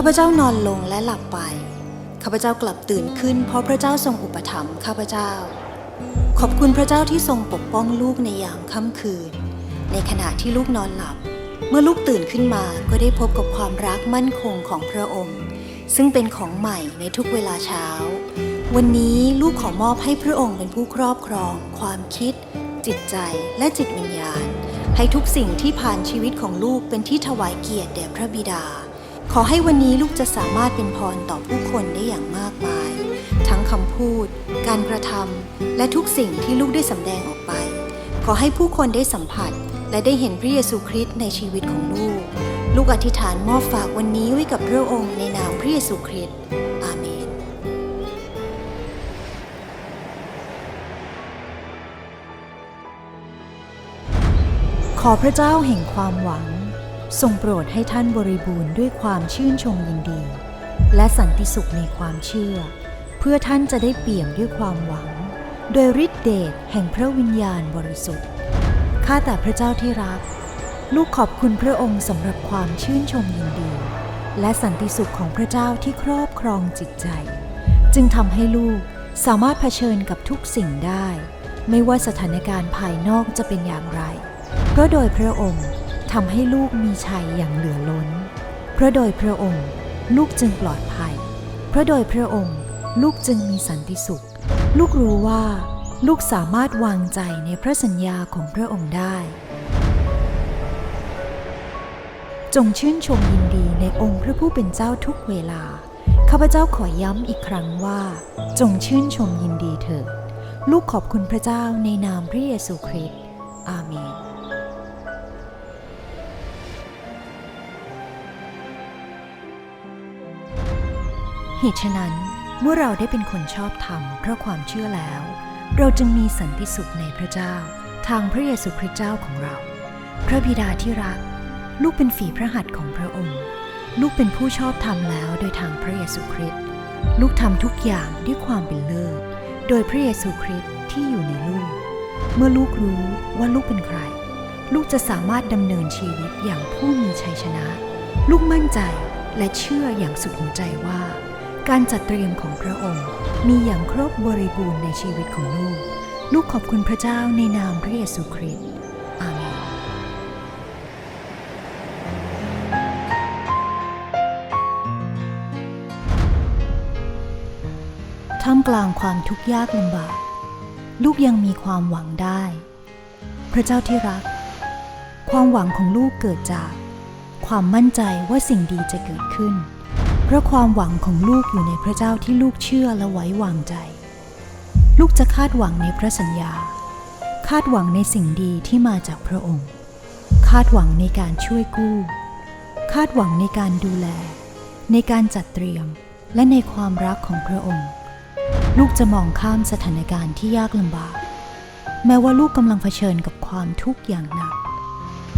ข้าพเจ้านอนลงและหลับไป ข้าพเจ้ากลับตื่นขึ้น เพราะพระเจ้าทรงอุปถัมภ์ข้าพเจ้า ขอบคุณพระเจ้าที่ทรงปกป้องลูกในยามค่ำคืน ในขณะที่ลูกนอนหลับ เมื่อลูกตื่นขึ้นมาก็ได้พบกับความรักมั่นคงของพระองค์ ซึ่งเป็นของใหม่ในทุกเวลาเช้า วันนี้ลูกขอมอบให้พระองค์เป็นผู้ครอบครอง ความคิด จิตใจและจิตวิญญาณ ให้ทุกสิ่งที่ผ่านชีวิตของลูกเป็นที่ถวายเกียรติแด่พระบิดา อให้วันนี้ลูกจะสามารถเป็นพรต่อผู้คนได้อย่างมากมาย ทั้งคำพูด การกระทำและทุกสิ่งที่ลูกได้สำแดงออกไป ขอให้ผู้คนได้สัมผัส และได้เห็นพระเยซูคริสต์ในชีวิตของลูก ลูกอธิษฐานมอบฝากวันนี้ไว้กับพระองค์ในนามพระเยซูคริสต์อาเมนขอพระเจ้าแห่งความหวัง ทรงโปรดให้ท่านบริบูรณ์ด้วยความชื่นชมยินดี และสันติสุขในความเชื่อ เพื่อท่านจะได้เปี่ยมด้วยความหวัง โดยฤทธิเดชแห่งพระวิญญาณบริสุทธิ์ข้าแต่พระเจ้าที่รัก ลูกขอบคุณพระองค์สำหรับความชื่นชมยินดี และสันติสุขของพระเจ้าที่ครอบครองจิตใจ จึงทำให้ลูกสามารถเผชิญกับทุกสิ่งได้ ไม่ว่าสถานการณ์ภายนอกจะเป็นอย่างไร เพราะโดยพระองค์ ทำให้ลูกมีชัยอย่างเหลือล้น เพราะโดยพระองค์ลูกจึงปลอดภัย เพราะโดยพระองค์ลูกจึงมีสันติสุข ลูกรู้ว่าลูกสามารถวางใจในพระสัญญาของพระองค์ได้ จงชื่นชมยินดีในองค์พระผู้เป็นเจ้าทุกเวลา ข้าพเจ้าขอย้ำอีกครั้งว่า จงชื่นชมยินดีเถิด ลูกขอบคุณพระเจ้าในนามพระเยซูคริสต์อาเมน เหตุฉะนั้นเมื่อเราได้เป็นคนชอบธรรมเพราะความเชื่อแล้ว เราจึงมีสันติสุขในพระเจ้า ทางพระเยซูคริสต์เจ้าของเรา พระบิดาที่รัก ลูกเป็นฝีพระหัตถ์ของพระองค์ ลูกเป็นผู้ชอบธรรมแล้วโดยทางพระเยซูคริสต์ลูกทำทุกอย่างด้วยความเป็นเลิศโดยพระเยซูคริสต์ที่อยู่ในลูก เมื่อลูกรู้ว่าลูกเป็นใคร ลูกจะสามารถดำเนินชีวิตอย่างผู้มีชัยชนะ ลูกมั่นใจและเชื่ออย่างสุดหัวใจว่า การจัดเตรียมของพระองค์ มีอย่างครบบริบูรณ์ในชีวิตของลูก ลูกขอบคุณพระเจ้าในนามพระเยซูคริสต์อาเมนท่ามกลางความทุกข์ยากลำบาก ลูกยังมีความหวังได้ พระเจ้าที่รัก ความหวังของลูกเกิดจาก ความมั่นใจว่าสิ่งดีจะเกิดขึ้น เพราะความหวังของลูกอยู่ในพระเจ้าที่ลูกเชื่อและไว้วางใจ ลูกจะคาดหวังในพระสัญญา คาดหวังในสิ่งดีที่มาจากพระองค์ คาดหวังในการช่วยกู้ คาดหวังในการดูแล ในการจัดเตรียม และในความรักของพระองค์ ลูกจะมองข้ามสถานการณ์ที่ยากลำบาก แม้ว่าลูกกำลังเผชิญกับความทุกข์อย่างหนัก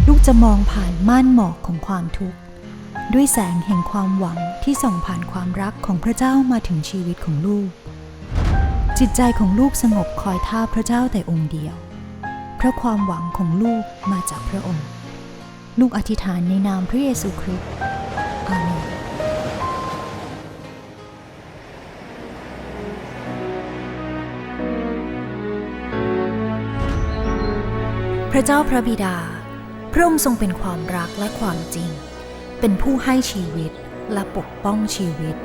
ลูกจะมองผ่านม่านหมอกของความทุกข์ ด้วยแสงแห่งความหวังที่ส่องผ่านความรักของพระเจ้ามาถึงชีวิตของลูก จิตใจของลูกสงบคอยท่าพระเจ้าแต่องค์เดียว เพราะความหวังของลูกมาจากพระองค์ ลูกอธิษฐานในนามพระเยซูคริสต์อาเมนพระเจ้าพระบิดา พระองค์ทรงเป็นความรักและความจริง เป็นผู้ให้ชีวิตและปกป้องชีวิต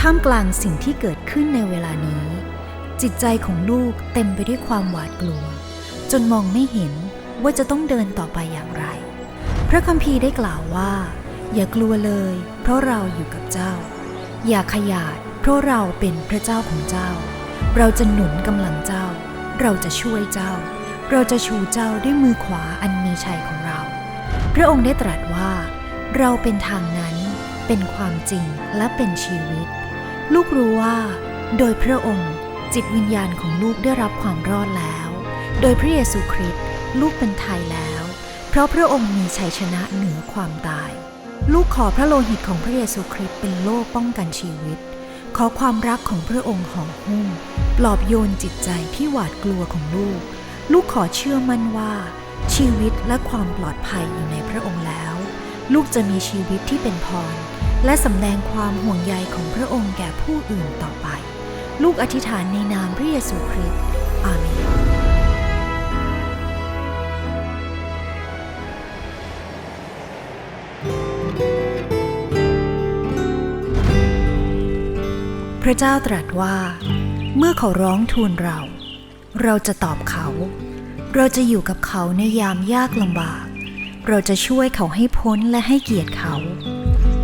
ท่ามกลางสิ่งที่เกิดขึ้นในเวลานี้ จิตใจของลูกเต็มไปด้วยความหวาดกลัว จนมองไม่เห็นว่าจะต้องเดินต่อไปอย่างไร พระคัมภีร์ได้กล่าวว่า อย่ากลัวเลย เพราะเราอยู่กับเจ้า อย่าขยาด เพราะเราเป็นพระเจ้าของเจ้า เราจะหนุนกำลังเจ้า เราจะช่วยเจ้า เราจะชูเจ้าด้วยมือขวาอันมีชัยของเรา พระองค์ได้ตรัสว่า เราเป็นทางนั้นเป็นความจริงและเป็นชีวิต ลูกรู้ว่า โดยพระองค์จิตวิญญาณของลูกได้รับความรอดแล้ว โดยพระเยซูคริสต์ลูกเป็นไทยแล้ว เพราะพระองค์มีชัยชนะเหนือความตาย ลูกขอพระโลหิตของพระเยซูคริสต์เป็นโล่ป้องกันชีวิต ขอความรักของพระองค์ห่อหุ้มปลอบโยนจิตใจที่หวาดกลัวของลูก ลูกขอเชื่อมั่นว่า ชีวิตและความปลอดภัยอยู่ในพระองค์แล้ว ลูกจะมีชีวิตที่เป็นพร และสำแดงความห่วงใยของพระองค์แก่ผู้อื่นต่อไป ลูกอธิษฐานในนามพระเยซูคริสต์อาเมนพระเจ้าตรัสว่า เมื่อเขาร้องทูลเรา เราจะตอบเขา เราจะอยู่กับเขาในยามยากลำบาก เราจะช่วยเขาให้พ้นและให้เกียรติเขา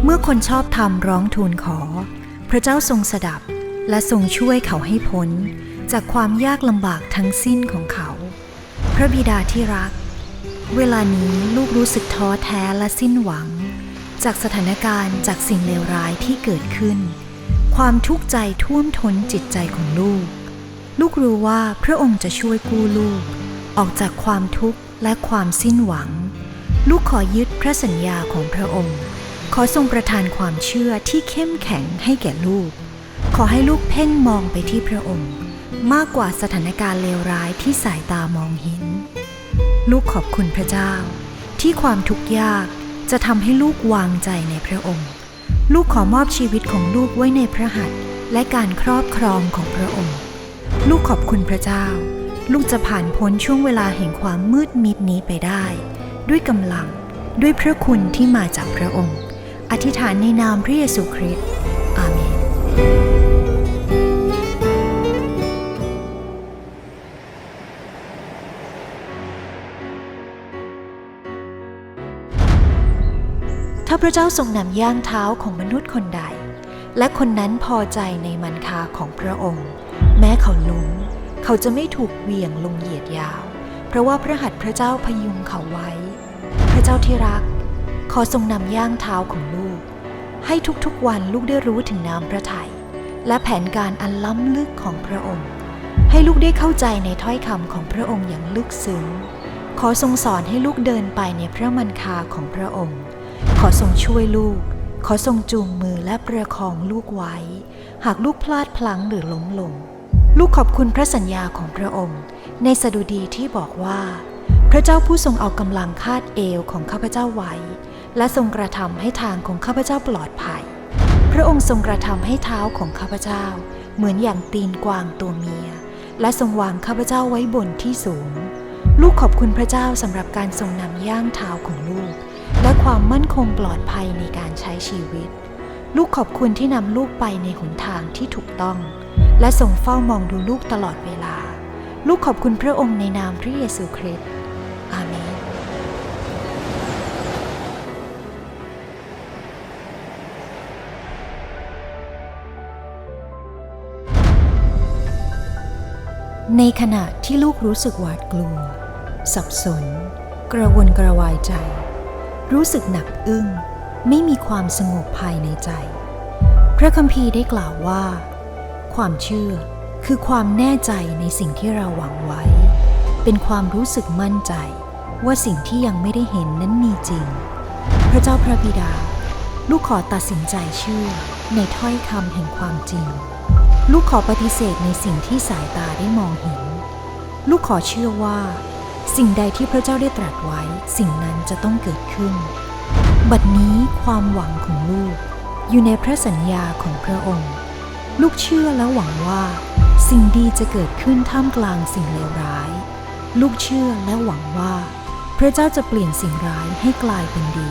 เมื่อคนชอบธรรมร้องทูลขอ พระเจ้าทรงสดับและทรงช่วยเขาให้พ้น จากความยากลำบากทั้งสิ้นของเขา พระบิดาที่รัก เวลานี้ลูกรู้สึกท้อแท้และสิ้นหวัง จากสถานการณ์จากสิ่งเลวร้ายที่เกิดขึ้น ความทุกข์ใจท่วมท้นจิตใจของลูก ลูกรู้ว่าพระองค์จะช่วยกู้ลูก ออกจากความทุกข์และความสิ้นหวัง ลูกขอยึดพระสัญญาของพระองค์ ขอทรงประทานความเชื่อที่เข้มแข็งให้แก่ลูก ขอให้ลูกเพ่งมองไปที่พระองค์ มากกว่าสถานการณ์เลวร้ายที่สายตามองเห็น ลูกขอบคุณพระเจ้า ที่ความทุกข์ยากจะทำให้ลูกวางใจในพระองค์ ลูกขอมอบชีวิตของลูกไว้ในพระหัตถ์และการครอบครองของพระองค์ ลูกขอบคุณพระเจ้า ลูกจะผ่านพ้นช่วงเวลาแห่งความมืดมิดนี้ไปได้ ด้วยกำลัง ด้วยพระคุณที่มาจากพระองค์ อธิษฐานในนามพระเยซูคริสต์อาเมน ถ้าพระเจ้าทรงนำย่างเท้าของมนุษย์คนใด และคนนั้นพอใจในมันคาของพระองค์ แม้เขาล้มเขาจะไม่ถูกเหวี่ยงลงเหยียดยาว ราะว่าพระหัตถ์พระเจ้าพยุงเขาไว้ พระเจ้าที่รัก ขอทรงนำย่างเท้าของลูก ให้ทุกๆวันลูกได้รู้ถึงน้ำพระทยัยและแผนการอันล้ำลึกของพระองค์ ให้ลูกได้เข้าใจในถ้อยคำของพระองค์อย่างลึกซึ้ง ขอทรงสอนให้ลูกเดินไปในพระมันคาของพระองค์ ขอทรงช่วยลูก ขอทรงจูงมือและประคองลูกไว้ หากลูกพลาดพลั้งหรือล้มลง ลูกขอบคุณพระสัญญาของพระองค์ ในสดุดีที่บอกว่า พระเจ้าผู้ทรงเอากำลังคาดเอวของข้าพเจ้าไว้ และทรงกระทำให้ทางของข้าพเจ้าปลอดภัย พระองค์ทรงกระทำให้เท้าของข้าพเจ้า เหมือนอย่างตีนกวางตัวเมีย และทรงวางข้าพเจ้าไว้บนที่สูง ลูกขอบคุณพระเจ้าสำหรับการทรงนำย่างเท้าของลูก และความมั่นคงปลอดภัยในการใช้ชีวิต ลูกขอบคุณที่นำลูกไปในหนทางที่ถูกต้อง และทรงเฝ้ามองดูลูกตลอดเวลา ลูกขอบคุณพระองค์ในนามพระเยซูคริสต์อาเมนในขณะที่ลูกรู้สึกหวาดกลัว สับสน กระวนกระวายใจ รู้สึกหนักอึ้ง ไม่มีความสงบภายในใจ พระคัมภีร์ได้กล่าวว่า ความเชื่อ คือความแน่ใจในสิ่งที่เราหวังไว้ เป็นความรู้สึกมั่นใจ ว่าสิ่งที่ยังไม่ได้เห็นนั้นมีจริง พระเจ้าพระบิดา ลูกขอตัดสินใจเชื่อในถ้อยคำแห่งความจริง ลูกขอปฏิเสธในสิ่งที่สายตาได้มองเห็น ลูกขอเชื่อว่า สิ่งใดที่พระเจ้าได้ตรัสไว้ สิ่งนั้นจะต้องเกิดขึ้น บัดนี้ความหวังของลูกอยู่ในพระสัญญาของพระองค์ ลูกเชื่อและหวังว่า สิ่งดีจะเกิดขึ้นท่ามกลางสิ่งเลวร้าย ลูกเชื่อและหวังว่า พระเจ้าจะเปลี่ยนสิ่งร้ายให้กลายเป็นดี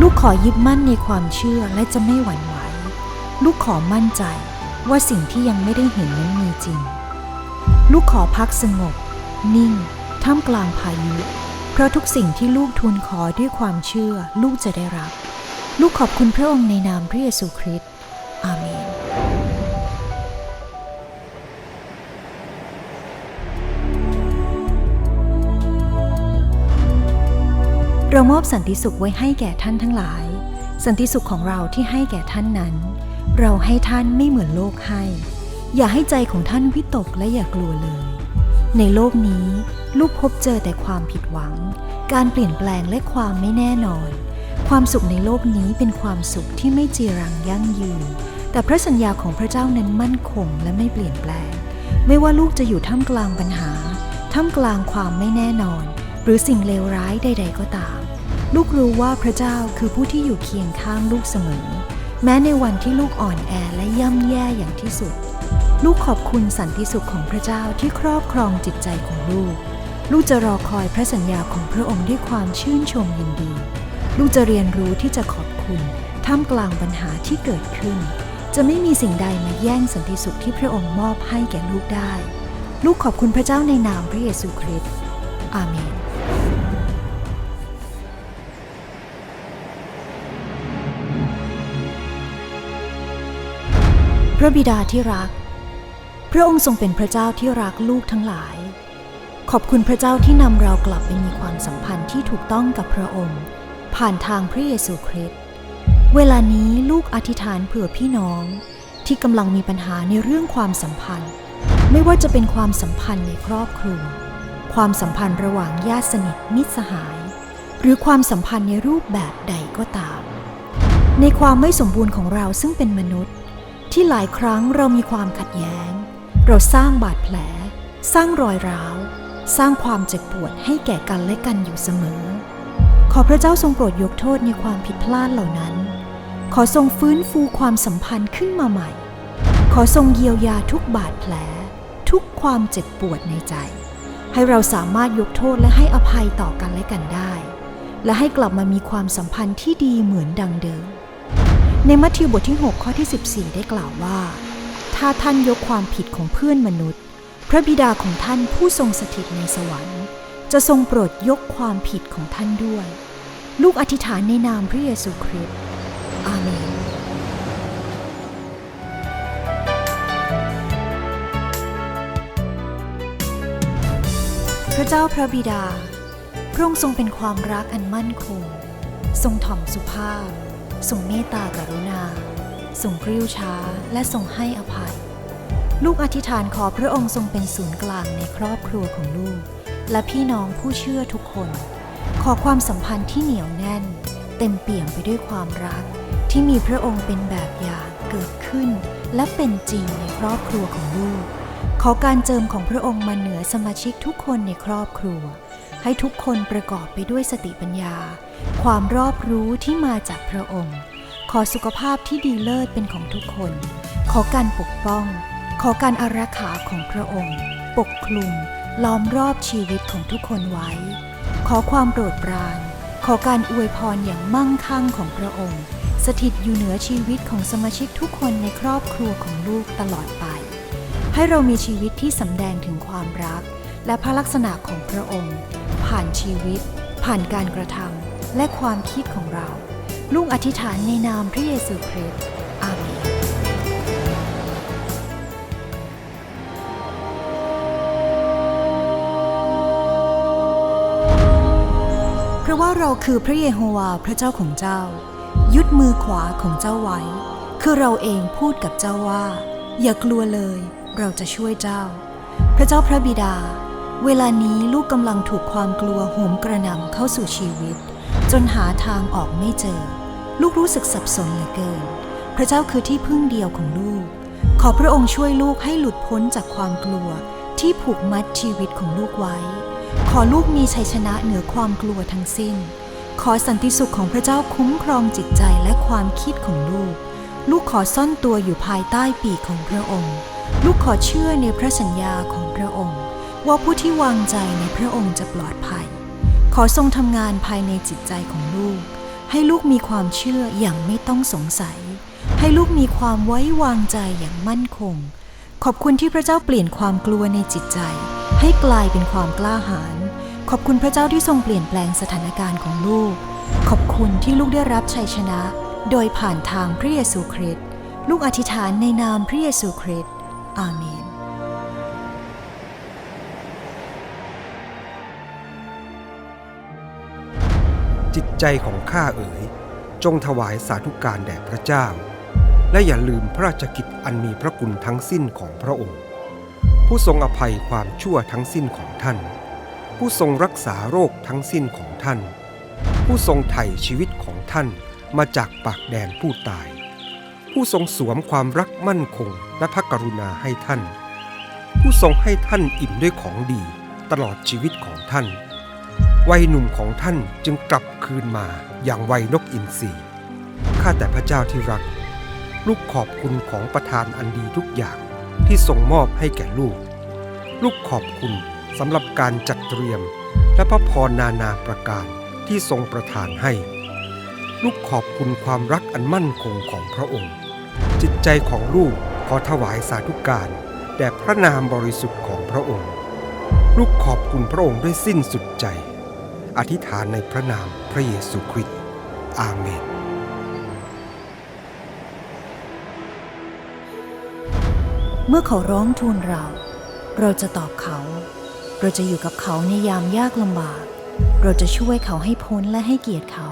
ลูกขอยึดมั่นในความเชื่อและจะไม่หวั่นไหว ลูกขอมั่นใจว่าสิ่งที่ยังไม่ได้เห็นนั้นมีจริง ลูกขอพักสงบ นิ่ง ท่ามกลางพายุ เพราะทุกสิ่งที่ลูกทูลขอด้วยความเชื่อ ลูกจะได้รับ ลูกขอบคุณพระองค์ในนามพระเยซูคริสต์ เรามอบสันติสุขไว้ให้แก่ท่านทั้งหลาย สันติสุขของเราที่ให้แก่ท่านนั้น เราให้ท่านไม่เหมือนโลกให้ อย่าให้ใจของท่านวิตกและอย่ากลัวเลย ในโลกนี้ ลูกพบเจอแต่ความผิดหวัง การเปลี่ยนแปลงและความไม่แน่นอน ความสุขในโลกนี้เป็นความสุขที่ไม่จีรังยั่งยืน แต่พระสัญญาของพระเจ้านั้นมั่นคงและไม่เปลี่ยนแปลง ไม่ว่าลูกจะอยู่ท่ามกลางปัญหา ท่ามกลางความไม่แน่นอน หรือสิ่งเลวร้ายใด ๆ ก็ตาม ลูกรู้ว่าพระเจ้าคือผู้ที่อยู่เคียงข้างลูกเสมอ แม้ในวันที่ลูกอ่อนแอและย่ำแย่อย่างที่สุด ลูกขอบคุณสันติสุขของพระเจ้าที่ครอบครองจิตใจของลูก ลูกจะรอคอยพระสัญญาของพระองค์ด้วยความชื่นชมยินดี ลูกจะเรียนรู้ที่จะขอบคุณท่ามกลางปัญหาที่เกิดขึ้น จะไม่มีสิ่งใดมาแย่งสันติสุขที่พระองค์มอบให้แก่ลูกได้ ลูกขอบคุณพระเจ้าในนามพระเยซูคริสต์อาเมน พระบิดาที่รัก พระองค์ทรงเป็นพระเจ้าที่รักลูกทั้งหลาย ขอบคุณพระเจ้าที่นำเรากลับไปมีความสัมพันธ์ที่ถูกต้องกับพระองค์ ผ่านทางพระเยซูคริสต์ เวลานี้ลูกอธิษฐานเผื่อพี่น้อง ที่กำลังมีปัญหาในเรื่องความสัมพันธ์ ไม่ว่าจะเป็นความสัมพันธ์ในครอบครัว ความสัมพันธ์ระหว่างญาติสนิทมิตรสหาย หรือความสัมพันธ์ในรูปแบบใดก็ตาม ในความไม่สมบูรณ์ของเราซึ่งเป็นมนุษย์ ที่หลายครั้งเรามีความขัดแย้ง เราสร้างบาดแผล สร้างรอยร้าว สร้างความเจ็บปวดให้แก่กันและกันอยู่เสมอ ขอพระเจ้าทรงโปรดยกโทษในความผิดพลาดเหล่านั้น ขอทรงฟื้นฟูความสัมพันธ์ขึ้นมาใหม่ ขอทรงเยียวยาทุกบาดแผล ทุกความเจ็บปวดในใจ ให้เราสามารถยกโทษและให้อภัยต่อกันและกันได้ และให้กลับมามีความสัมพันธ์ที่ดีเหมือนดังเดิม ในมัทธิวบทที่ 6 ข้อที่ 14 ได้กล่าวว่า ถ้าท่านยกความผิดของเพื่อนมนุษย์ พระบิดาของท่านผู้ทรงสถิตในสวรรค์ จะทรงโปรดยกความผิดของท่านด้วย ลูกอธิษฐานในนามพระเยซูคริสต์อาเมนพระเจ้าพระบิดา พระองค์ทรงเป็นความรักอันมั่นคง ทรงถ่อมสุภาพ ทรงเมตตากรุณา ทรงกริ้วช้าและทรงให้อภัย ลูกอธิษฐานขอพระองค์ทรงเป็นศูนย์กลางในครอบครัวของลูก และพี่น้องผู้เชื่อทุกคน ขอความสัมพันธ์ที่เหนียวแน่น เต็มเปี่ยมไปด้วยความรัก ที่มีพระองค์เป็นแบบอย่างเกิดขึ้น และเป็นจริงในครอบครัวของลูก ขอการเจิมของพระองค์มาเหนือสมาชิกทุกคนในครอบครัว ให้ทุกคนประกอบไปด้วยสติปัญญา ความรอบรู้ที่มาจากพระองค์ ขอสุขภาพที่ดีเลิศเป็นของทุกคน ขอการปกป้อง ขอการอารักขาของพระองค์ ปกคลุม ล้อมรอบชีวิตของทุกคนไว้ ขอความโปรดปราน ขอการอวยพรอย่างมั่งคั่งของพระองค์ สถิตอยู่เหนือชีวิตของสมาชิกทุกคนในครอบครัวของลูกตลอดไป ให้เรามีชีวิตที่สำแดงถึงความรักและพระลักษณะของพระองค์ ผ่านชีวิต ผ่านการกระทำและความคิดของเราลูกอธิษฐานในนามพระเยซูคริสต์อาเมนเพราะว่าเราคือพระเยโฮวาห์พระเจ้าของเจ้า ยึดมือขวาของเจ้าไว้ คือเราเองพูดกับเจ้าว่า อย่ากลัวเลย เราจะช่วยเจ้า พระเจ้าพระบิดา เวลานี้ลูกกำลังถูกความกลัวโหมกระหน่ำเข้าสู่ชีวิต จนหาทางออกไม่เจอ ลูกรู้สึกสับสนเหลือเกิน พระเจ้าคือที่พึ่งเดียวของลูก ขอพระองค์ช่วยลูกให้หลุดพ้นจากความกลัวที่ผูกมัดชีวิตของลูกไว้ ขอลูกมีชัยชนะเหนือความกลัวทั้งสิ้น ขอสันติสุขของพระเจ้าคุ้มครองจิตใจและความคิดของลูก ลูกขอซ่อนตัวอยู่ภายใต้ปีกของพระองค์ ลูกขอเชื่อในพระสัญญาของพระองค์ ว่าผู้ที่วางใจในพระองค์จะปลอดภัย ขอทรงทำงานภายในจิตใจของลูก ให้ลูกมีความเชื่ออย่างไม่ต้องสงสัย ให้ลูกมีความไว้วางใจอย่างมั่นคง ขอบคุณที่พระเจ้าเปลี่ยนความกลัวในจิตใจ ให้กลายเป็นความกล้าหาญขอบคุณพระเจ้าที่ทรงเปลี่ยนแปลงสถานการณ์ของลูก ขอบคุณที่ลูกได้รับชัยชนะ โดยผ่านทางพระเยซูคริสต์ ลูกอธิษฐานในนามพระเยซูคริสต์ อาเมน จิตใจของข้าเอ๋ย จงถวายสาธุการแด่พระเจ้า และอย่าลืมพระราชกิจอันมีพระคุณทั้งสิ้นของพระองค์ ผู้ทรงอภัยความชั่วทั้งสิ้นของท่าน ผู้ทรงรักษาโรคทั้งสิ้นของท่าน ผู้ทรงไถ่ชีวิตของท่านมาจากปากแดนผู้ตาย ผู้ทรงสวมความรักมั่นคงและพระกรุณาให้ท่าน ผู้ทรงให้ท่านอิ่มด้วยของดีตลอดชีวิตของท่าน วัยหนุ่มของท่านจึงกลับคืนมาอย่างวัยนกอินทรีข้าแต่พระเจ้าที่รัก ลูกขอบคุณของประทานอันดีทุกอย่างที่ทรงมอบให้แก่ลูก ลูกขอบคุณสำหรับการจัดเตรียม และพระพรนานาประการที่ทรงประทานให้ ลูกขอบคุณความรักอันมั่นคงของพระองค์ จิตใจของลูกขอถวายสาธุการแด่พระนามบริสุทธิ์ของพระองค์ ลูกขอบคุณพระองค์ด้วยสิ้นสุดใจ อธิษฐานในพระนามพระเยซูคริสต์อาเมนเมื่อเขาร้องทูลเรา เราจะตอบเขา เราจะอยู่กับเขาในยามยากลำบาก เราจะช่วยเขาให้พ้นและให้เกียรติเขา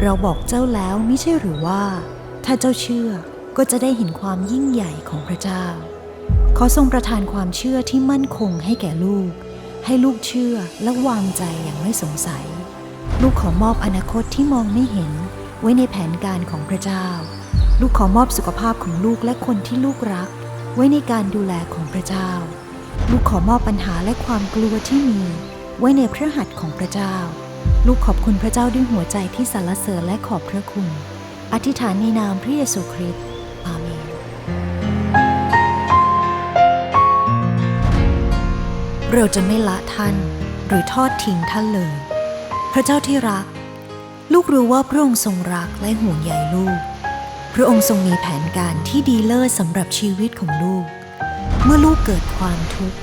เราบอกเจ้าแล้วไม่ใช่หรือว่า ถ้าเจ้าเชื่อก็จะได้เห็นความยิ่งใหญ่ของพระเจ้า ขอทรงประทานความเชื่อที่มั่นคงให้แก่ลูก ให้ลูกเชื่อและวางใจอย่างไม่สงสัย ลูกขอมอบอนาคตที่มองไม่เห็น ไว้ในแผนการของพระเจ้า ลูกขอมอบสุขภาพของลูกและคนที่ลูกรัก ไว้ในการดูแลของพระเจ้า ลูกขอมอบปัญหาและความกลัวที่มี ไว้ในพระหัตถ์ของพระเจ้า ลูกขอบคุณพระเจ้าด้วยหัวใจที่สรรเสริญและขอบพระคุณ อธิษฐานในนามพระเยซูคริสต์ เราจะไม่ละท่าน หรือทอดทิ้งท่านเลย พระเจ้าที่รัก ลูกรู้ว่าพระองค์ทรงรักและห่วงใยลูก พระองค์ทรงมีแผนการที่ดีเลิศสำหรับชีวิตของลูก เมื่อลูกเกิดความทุกข์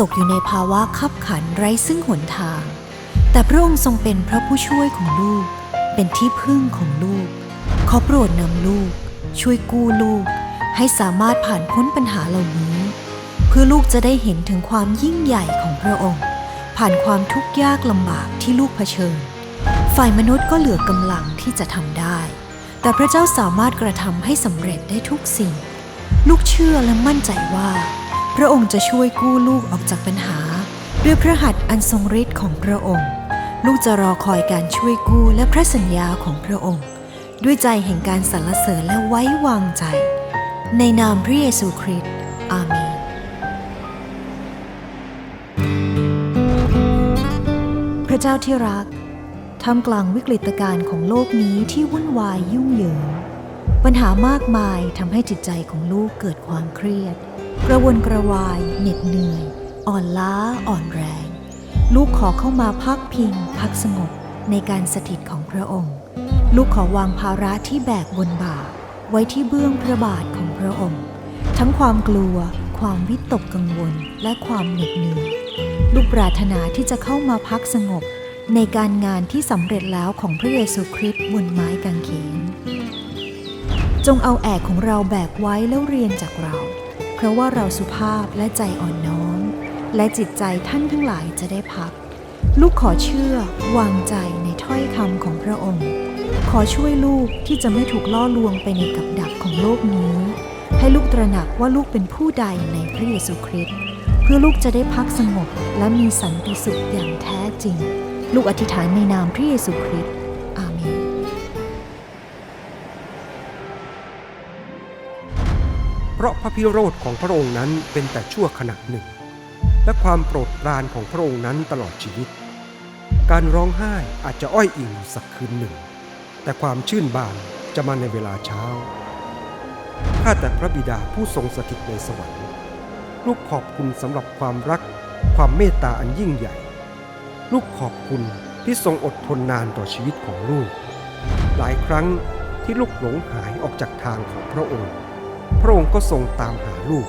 ตกอยู่ในภาวะขับขันไร้ซึ่งหนทาง แต่พระองค์ทรงเป็นพระผู้ช่วยของลูก เป็นที่พึ่งของลูก ขอโปรดนำลูก ช่วยกู้ลูก ให้สามารถผ่านพ้นปัญหาเหล่านี้ เพื่อลูกจะได้เห็นถึงความยิ่งใหญ่ของพระองค์ ผ่านความทุกข์ยากลำบากที่ลูกเผชิญ ฝ่ายมนุษย์ก็เหลือกำลังที่จะทำได้ แต่พระเจ้าสามารถกระทำให้สำเร็จได้ทุกสิ่ง ลูกเชื่อและมั่นใจว่า พระองค์จะช่วยกู้ลูกออกจากปัญหา ด้วยพระหัตถ์อันทรงฤทธิ์ของพระองค์ ลูกจะรอคอยการช่วยกู้และพระสัญญาของพระองค์ ด้วยใจแห่งการสรรเสริญและไว้วางใจ ในนามพระเยซูคริสต์ เจ้าที่รักท่ามกลางวิกฤตการณ์ของโลกนี้ที่วุ่นวายยุ่งเหยิง ปัญหามากมายทำให้จิตใจของลูกเกิดความเครียด กระวนกระวาย เหน็ดเหนื่อย อ่อนล้าอ่อนแรง ลูกขอเข้ามาพักพิง พักสงบในการสถิตของพระองค์ ลูกขอวางภาระที่แบกบนบ่า ไว้ที่เบื้องพระบาทของพระองค์ ทั้งความกลัว ความวิตกกังวล และความเหน็ดเหนื่อย ลูกปรารถนาที่จะเข้ามาพักสงบในการงานที่สำเร็จแล้วของพระเยซูคริสต์บนไม้กางเขน จงเอาแอกของเราแบกไว้แล้วเรียนจากเรา เพราะว่าเราสุภาพและใจอ่อนน้อม และจิตใจท่านทั้งหลายจะได้พัก ลูกขอเชื่อวางใจในถ้อยคำของพระองค์ ขอช่วยลูกที่จะไม่ถูกล่อลวงไปในกับดักของโลกนี้ ให้ลูกตระหนักว่าลูกเป็นผู้ใดในพระเยซูคริสต์ พื่อลูกจะได้พักสงบและมีสันติสุขอย่างแท้จริง ลูกอธิษฐานในนามพระเยซูคริสต์อาเมนเพราะพระพิโรธของพระองค์นั้นเป็นแต่ชั่วขณะหนึ่ง และความโปรดปรานของพระองค์นั้นตลอดชีวิต การร้องไห้อาจจะอ้อยอิงสักคืนหนึ่ง แต่ความชื่นบานจะมาในเวลาเช้าข้าแต่พระบิดาผู้ทรงสถิตในสวรรค์ ลูกขอบคุณสำหรับความรัก ความเมตตาอันยิ่งใหญ่ ลูกขอบคุณที่ทรงอดทนนานต่อชีวิตของลูก หลายครั้งที่ลูกหลงหายออกจากทางของพระองค์ พระองค์ก็ทรงตามหาลูก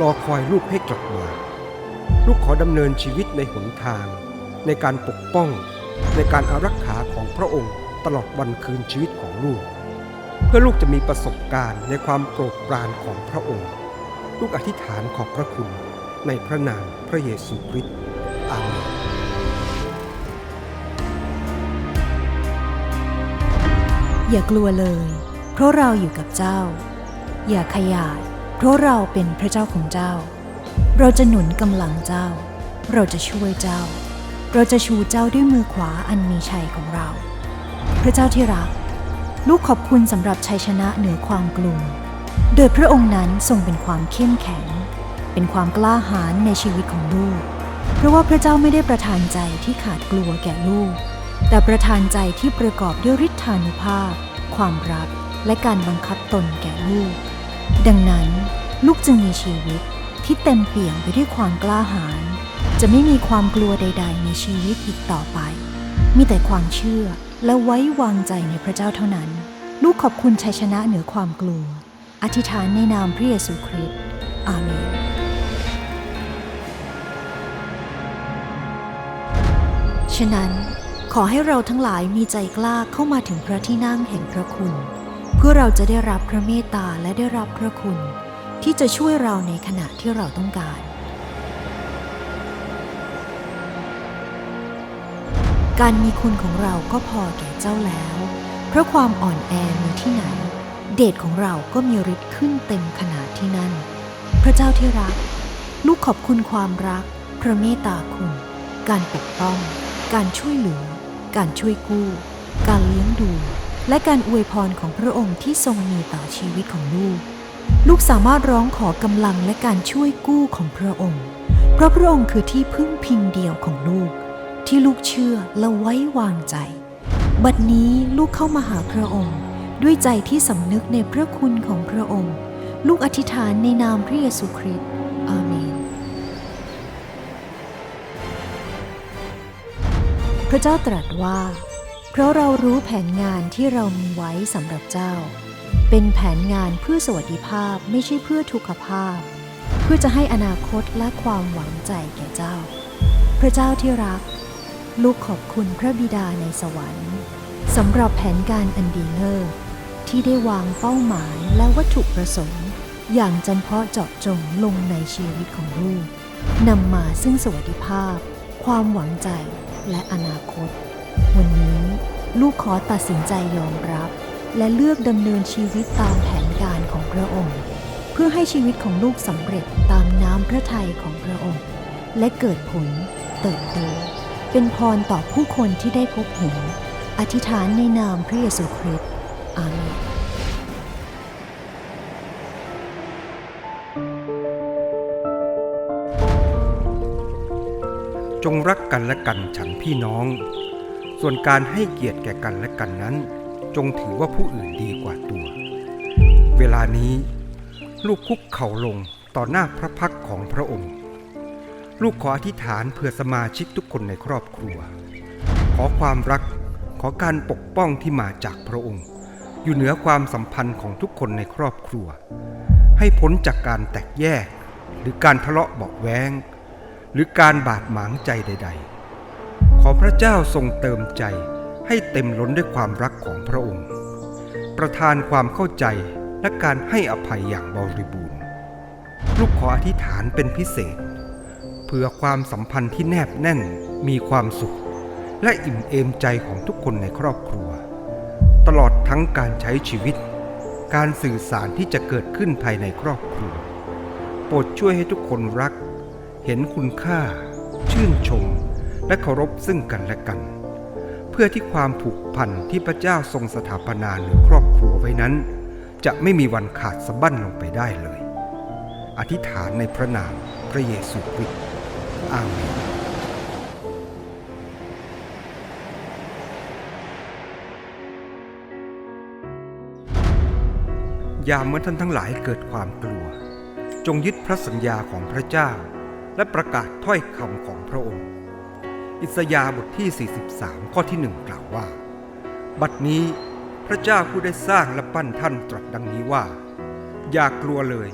รอคอยลูกให้กลับมา ลูกขอดำเนินชีวิตในหนทาง ในการปกป้อง ในการอารักขาของพระองค์ตลอดวันคืนชีวิตของลูก เพื่อลูกจะมีประสบการณ์ในความโปรดปรานของพระองค์ ลูกอธิษฐานขอบพระคุณในพระนามพระเยซูคริสต์อาเมนอย่ากลัวเลย เพราะเราอยู่กับเจ้า อย่าขยาดเพราะเราเป็นพระเจ้าของเจ้า เราจะหนุนกำลังเจ้า เราจะช่วยเจ้า เราจะชูเจ้าด้วยมือขวาอันมีชัยของเรา พระเจ้าที่รัก ลูกขอบคุณสำหรับชัยชนะเหนือความกลัว โดยพระองค์นั้นทรงเป็นความเข้มแข็ง เป็นความกล้าหาญในชีวิตของลูก เพราะว่าพระเจ้าไม่ได้ประทานใจที่ขาดกลัวแก่ลูก แต่ประทานใจที่ประกอบด้วยฤทธานุภาพ ความรัก และการบังคับตนแก่ลูก ดังนั้น ลูกจึงมีชีวิตที่เต็มเปี่ยมไปด้วยความกล้าหาญ จะไม่มีความกลัวใด ๆ ในชีวิตอีกต่อไป มีแต่ความเชื่อและไว้วางใจในพระเจ้าเท่านั้น ลูกขอบคุณชัยชนะเหนือความกลัว อธิษฐานในนามพระเยซูคริสต์อาเมน ฉะนั้นขอให้เราทั้งหลายมีใจกล้าเข้ามาถึงพระที่นั่งแห่งพระคุณ เพื่อเราจะได้รับพระเมตตาและได้รับพระคุณ ที่จะช่วยเราในขณะที่เราต้องการ การมีคุณของเราก็พอแก่เจ้าแล้ว เพราะความอ่อนแอมีที่ไหน เดชของเราก็มีฤทธิ์ขึ้นเต็มขนาดที่นั่น พระเจ้าที่รัก ลูกขอบคุณความรัก พระเมตตาคุณ การปกป้อง การช่วยเหลือ การช่วยกู้ การเลี้ยงดู และการอวยพรของพระองค์ที่ทรงมีต่อชีวิตของลูก ลูกสามารถร้องขอกำลังและการช่วยกู้ของพระองค์ เพราะพระองค์คือที่พึ่งพิงเดียวของลูก ที่ลูกเชื่อและไว้วางใจ บัดนี้ลูกเข้ามาหาพระองค์ ด้วยใจที่สำนึกในพระคุณของพระองค์ ลูกอธิษฐานในนามพระเยซูคริสต์อาเมน พระเจ้าตรัสว่า เพราะเรารู้แผนงานที่เรามีไว้สำหรับเจ้า เป็นแผนงานเพื่อสวัสดิภาพไม่ใช่เพื่อทุกขภาพ เพื่อจะให้อนาคตและความหวังใจแก่เจ้า พระเจ้าที่รัก ลูกขอบคุณพระบิดาในสวรรค์สำหรับแผนการอันดีเลิศ ที่ได้วางเป้าหมายและวัตถุประสงค์ อย่างจำเพาะเจาะจงลงในชีวิตของลูกนำมาซึ่งสวัสดิภาพ ความหวังใจและอนาคต วันนี้ลูกขอตัดสินใจยอมรับ และเลือกดำเนินชีวิตตามแผนการของพระองค์ เพื่อให้ชีวิตของลูกสำเร็จตามน้ำพระทัยของพระองค์ และเกิดผลเติบโตเป็นพรต่อผู้คนที่ได้พบเห็น อธิษฐานในนามพระเยซูคริสต์ อาเมนจงรักกันและกันฉันพี่น้อง ส่วนการให้เกียรติแก่กันและกันนั้น จงถือว่าผู้อื่นดีกว่าตัว เวลานี้ ลูกคุกเข่าลงต่อหน้าพระพักของพระองค์ ลูกขออธิษฐานเพื่อสมาชิกทุกคนในครอบครัว ขอความรักขอการปกป้องที่มาจากพระองค์ อยู่เหนือความสัมพันธ์ของทุกคนในครอบครัว ให้พ้นจากการแตกแยก หรือการทะเลาะเบาะแว้งหรือการบาดหมางใจใด ๆ ขอพระเจ้าทรงเติมใจให้เต็มล้นด้วยความรักของพระองค์ ประทานความเข้าใจและการให้อภัยอย่างบริบูรณ์ ลูกขออธิษฐานเป็นพิเศษ เพื่อความสัมพันธ์ที่แนบแน่นมีความสุข และอิ่มเอมใจของทุกคนในครอบครัว ตลอดทั้งการใช้ชีวิต การสื่อสารที่จะเกิดขึ้นภายในครอบครัว โปรดช่วยให้ทุกคนรัก เห็นคุณค่า ชื่นชม และเคารพซึ่งกันและกัน เพื่อที่ความผูกพันที่พระเจ้าทรงสถาปนาเหนือครอบครัวไว้นั้น จะไม่มีวันขาดสะบั้นลงไปได้เลย อธิษฐานในพระนามพระเยซูคริสต์อาเมน ยามเมื่อท่านทั้งหลายเกิดความกลัว จงยึดพระสัญญาของพระเจ้า และประกาศถ้อยคำของพระองค์ อิสยาบทที่ 43 ข้อที่หนึ่งกล่าวว่า บัดนี้พระเจ้าผู้ได้สร้างและปั้นท่านตรัสดังนี้ว่า อย่ากลัวเลย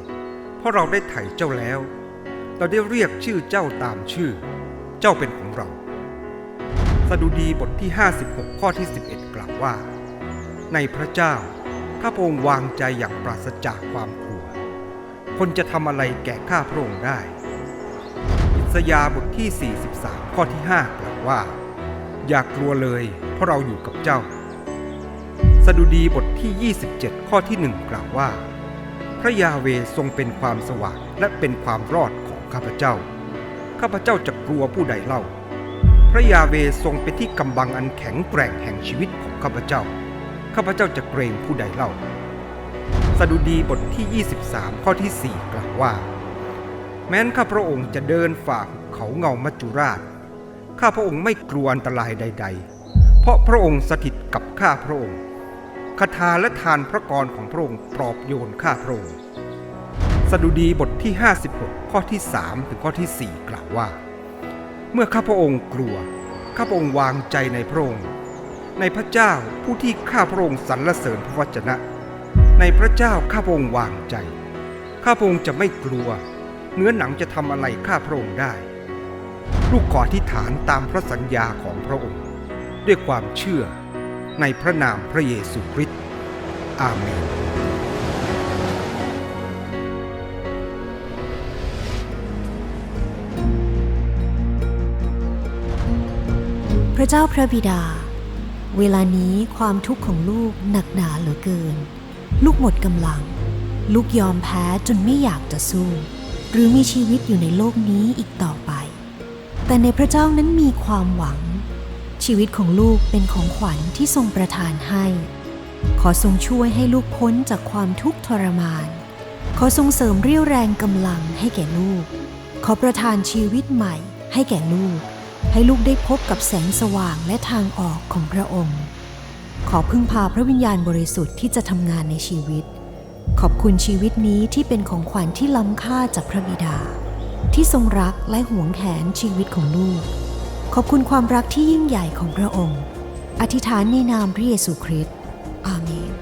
เพราะเราได้ไถ่เจ้าแล้ว เราได้เรียกชื่อเจ้าตามชื่อ เจ้าเป็นของเรา สดุดีบทที่ 56 ข้อที่ 11 กล่าวว่า ในพระเจ้า ข้าพระองค์วางใจอย่างปราศจากความกลัว คนจะทำอะไรแก่ข้าพระองค์ได้ อิสยาบทที่ 43 ข้อที่5กล่าวว่า อย่ากกลัวเลย เพราะเราอยู่กับเจ้า สดุดีบทที่ 27 ข้อที่ 1 กล่าวว่า พระยาเวทรงเป็นความสว่างและเป็นความรอดของข้าพเจ้า ข้าพเจ้าจะกลัวผู้ใดเล่า พระยาเวทรงเป็นที่กำบังอันแข็งแกร่งแห่งชีวิตของข้าพเจ้า ข้าพเจ้าจะเกรงผู้ใดเล่า สดุดีบทที่ 23 ข้อที่ 4 กล่าวว่า แม้นข้าพระองค์จะเดินฝ่าเขาเงามัจจุราช ข้าพระองค์ไม่กลัวอันตรายใด ๆ เพราะราะพระองค์สถิตกับข้าพระองค์คาถาและทานพระกรของพระองค์ปลอบโยนข้าพระองค์สดุดีบทที่ 56 ข้อที่ 3 ถึงข้อที่ 4 กล่าวว่า เมื่อข้าพระองค์กลัว ข้าพระองค์วางใจในพระองค์ ในพระเจ้าผู้ที่ข้าพระองค์สรรเสริญพระวจนะ ในพระเจ้าข้าพระองค์วางใจ ข้าพระองค์จะไม่กลัว เนื้อหนังจะทำอะไรข้าพระองค์ได้ ลูกขอที่ฐานตามพระสัญญาของพระองค์ ด้วยความเชื่อในพระนามพระเยซูคริสต์อาเมนพระเจ้าพระบิดา เวลานี้ความทุกข์ของลูกหนักหนาเหลือเกิน ลูกหมดกำลัง ลูกยอมแพ้จนไม่อยากจะสู้ หรือมีชีวิตอยู่ในโลกนี้อีกต่อไป แต่ในพระเจ้านั้นมีความหวัง ชีวิตของลูกเป็นของขวัญที่ทรงประทานให้ ขอทรงช่วยให้ลูกพ้นจากความทุกข์ทรมาน ขอทรงเสริมเรี่ยวแรงกำลังให้แก่ลูก ขอประทานชีวิตใหม่ให้แก่ลูก ให้ลูกได้พบกับแสงสว่างและทางออกของพระองค์ ขอพึ่งพาพระวิญญาณบริสุทธิ์ที่จะทำงานในชีวิต ขอบคุณชีวิตนี้ที่เป็นของขวัญที่ล้ำค่าจากพระบิดา ที่ทรงรักและหวงแหนชีวิตของลูก ขอบคุณความรักที่ยิ่งใหญ่ของพระองค์ อธิษฐานในนามพระเยซูคริสต์อาเมน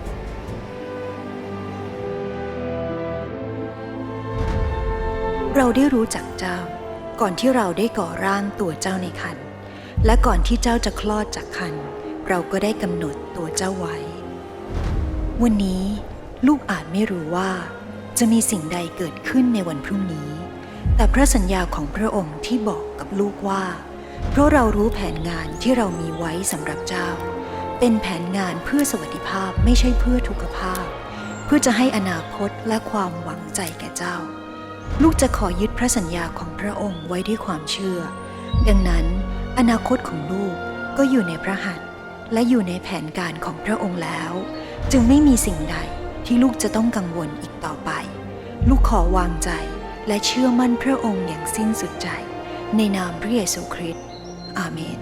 เราได้รู้จักเจ้า ก่อนที่เราได้ก่อร่างตัวเจ้าในคันและก่อนที่เจ้าจะคลอดจากคันเราก็ได้กำหนดตัวเจ้าไว้ วันนี้ลูกอาจไม่รู้ว่า จะมีสิ่งใดเกิดขึ้นในวันพรุ่งนี้ แต่พระสัญญาของพระองค์ที่บอกกับลูกว่า เพราะเรารู้แผนงานที่เรามีไว้สำหรับเจ้า เป็นแผนงานเพื่อสวัสดิภาพไม่ใช่เพื่อทุกขภาพ เพื่อจะให้อนาคตและความหวังใจแก่เจ้า ลูกจะขอยึดพระสัญญาของพระองค์ไว้ด้วยความเชื่อ ดังนั้น อนาคตของลูกก็อยู่ในพระหัตถ์และอยู่ในแผนการของพระองค์แล้ว จึงไม่มีสิ่งใดที่ลูกจะต้องกังวลอีกต่อไป ลูกขอวางใจและเชื่อมั่นพระองค์อย่างสิ้นสุดใจ ในนามพระเยซูคริสต์อาเมน